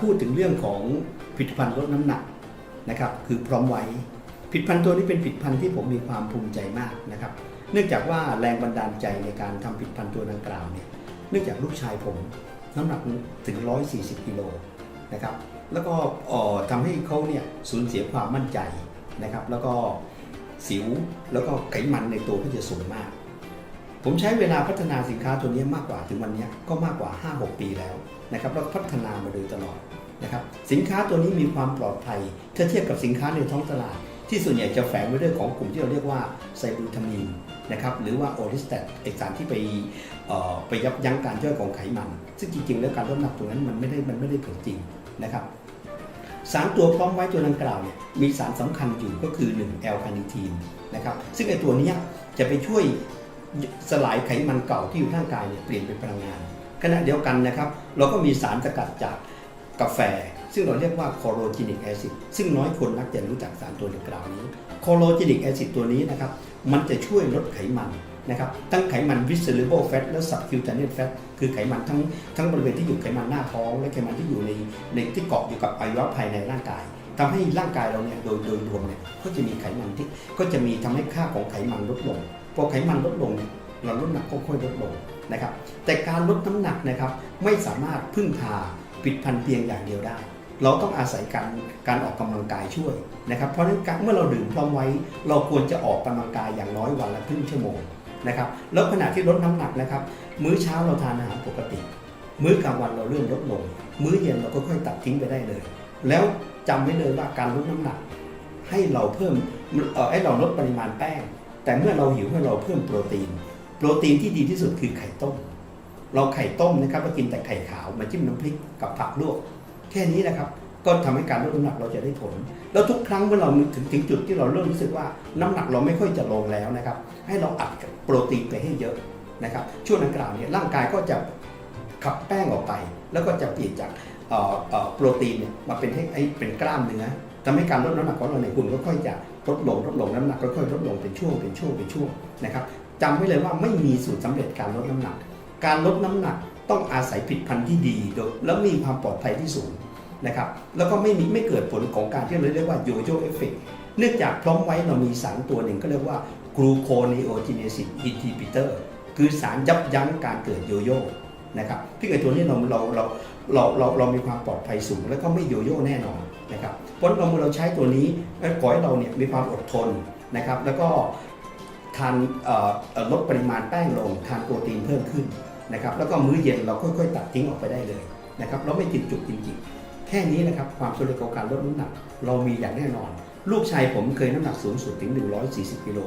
พูดถึงเรื่องของผลิตภัณฑ์ลดน้ำหนักนะครับคือพร้อมไว้ผลิตภัณฑ์ตัวนี้เป็นผลิตภัณฑ์ที่ผมมีความภูมิใจมากนะครับเนื่องจากว่าแรงบันดาลใจในการทำผลิตภัณฑ์ตัวดังกล่าวเนี่ยเนื่องจากลูกชายผมน้ำหนักถึง 140กิโลนะครับแล้วก็เอ่อทำให้เขาเนี่ยสูญเสียความมั่นใจนะครับแล้วก็สิวแล้วก็ไขมันในตัวก็จะสูงมาก ผมใช้เวลาพัฒนาสินค้าตัวนี้มากกว่าถึงวันนี้ก็มากกว่า 5-6 ปีแล้วนะครับแล้วก็พัฒนามาโดยตลอดนะครับสินค้าตัวนี้มีความปลอดภัยถ้าเทียบกับสินค้าในท้องตลาด ที่ส่วนใหญ่จะแฝงไว้ด้วยของกลุ่มที่เราเรียกว่าไซบูทามีนนะครับหรือว่าโอริสแตตเอกสารที่ไปไปยับยั้งการย่อยของไขมัน ซึ่งจริงๆ แล้วการลดน้ำหนักตัวนั้นมันไม่ได้มันไม่ได้ผลจริงนะครับสารตัวพร้อมไว้ตัวดังกล่าวเนี่ยมีสารสำคัญอยู่ก็คือ1แอลคาเนิทีนนะครับซึ่งไอตัวนี้จะไปช่วย สลายไขมันเก่าที่อยู่ร่างกายเนี่ยเปลี่ยนเป็นพลังงาน ขณะเดียวกันนะครับ เราก็มีสารสกัดจากกาแฟ ซึ่งเราเรียกว่าคอโรจินิกแอซิดซึ่งน้อยคนนักจะรู้จักสารตัวดังกล่าวนี้คอโรจินิกแอซิดตัวนี้นะครับมันจะช่วยลดไขมันนะครับทั้งไขมัน visceral fat และ subcutaneous fat คือไขมันทั้งทั้งบริเวณที่อยู่ไขมันหน้าท้อง และไขมันที่อยู่ในในที่เกาะอยู่กับอวัยวะภายในร่างกายทำให้ร่างกายเราเนี่ยโดยโดยรวมเนี่ยก็จะมีไขมันที่ก็จะมีทำให้ค่าของไขมันลดลง พอไขมันลดลงเราลดน้ำหนักก็ค่อยลดลงนะครับแต่การลดน้ำหนักนะครับไม่สามารถพึ่งพาผลิดพันเพียงอย่างเดียวได้ เราต้องอาศัยการการออกกำลังกายช่วยนะครับเพราะฉะนั้นการเมื่อเราดื่มพร้อมไว้ เราควรจะออกกำลังกายอย่างน้อยวันละครึ่งชั่วโมงนะครับแล้วขณะที่ลดน้ำหนักนะครับ มื้อเช้าเราทานอาหารปกติ มื้อกลางวันเราเริ่มลดลง มื้อเย็นเราก็ค่อยตัดทิ้งไปได้เลย แล้วจำไว้เลยว่าการลดน้ำหนัก ให้เราเพิ่มเออให้เราลดปริมาณแป้ง แต่เมื่อเราหิวให้เราเพิ่มโปรตีน โปรตีนที่ดีที่สุดคือไข่ต้ม เราไข่ต้มนะครับเรากินแต่ไข่ขาวมาจิ้มน้ำพริกกับผักลวก แค่นี้นะครับก็ทำให้การลดน้ำหนักเราจะได้ผล แล้วทุกครั้งเมื่อเราถึงถึงจุดที่เราเริ่มรู้สึกว่าน้ำหนักเราไม่ค่อยจะลงแล้วนะครับ ให้เราอัดโปรตีนไปให้เยอะนะครับ ช่วงดังกล่าวเนี่ยร่างกายก็จะขับแป้งออกไป แล้วก็จะเปลี่ยนจากโปรตีนเนี่ยมาเป็นให้ไอ้เป็นกล้ามเนื้อ ทำให้การลดน้ำหนักของเราในหุ่นก็ค่อยจะลดลงลดลงน้ำหนักก็ค่อยลดลงเป็นช่วงเป็นช่วงเป็นช่วงนะครับจำไว้เลยว่าไม่มีสูตรสำเร็จการลดน้ำหนัก การลดน้ำหนักต้องอาศัยผลิดพันธุ์ที่ดีโดยแล้วมีความปลอดภัยที่สูงนะครับแล้วก็ไม่มีไม่เกิดผลของการที่เราเรียกว่าโยโย่เอฟเฟกเนื่องจากพร้อมไว้เรามีสารตัวหนึ่งก็เรียกว่ากลูโคเนโอจิเนซิสอินฮิบิเตอร์คือสารยับยั้งการเกิดโยโย่ นะครับที่ไอตัวนี้เราเราเราเราเราเรามีความปลอดภัยสูง แล้วก็ไม่โยโย่แน่นอนนะครับเพราะเราเมื่อเราใช้ตัวนี้ขอให้เราเนี่ยมีความอดทนนะครับ แล้วก็ทานลดปริมาณแป้งลงทานโปรตีนเพิ่มขึ้นนะครับ แล้วก็มื้อเย็นเราค่อยๆ ตัดทิ้งออกไปได้เลยนะครับเราไม่ติดจุกจริงๆแค่นี้นะครับความสำเร็จของการลดน้ำหนัก เรามีอย่างแน่นอน ลูกชายผมเคยน้ำหนักสูงสุดถึง 140กิโล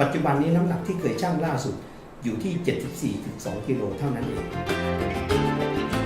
ปัจจุบันนี้น้ำหนักที่เคยชั่งล่าสุด อยู่ที่ 74-2 กิโลเท่านั้นเอง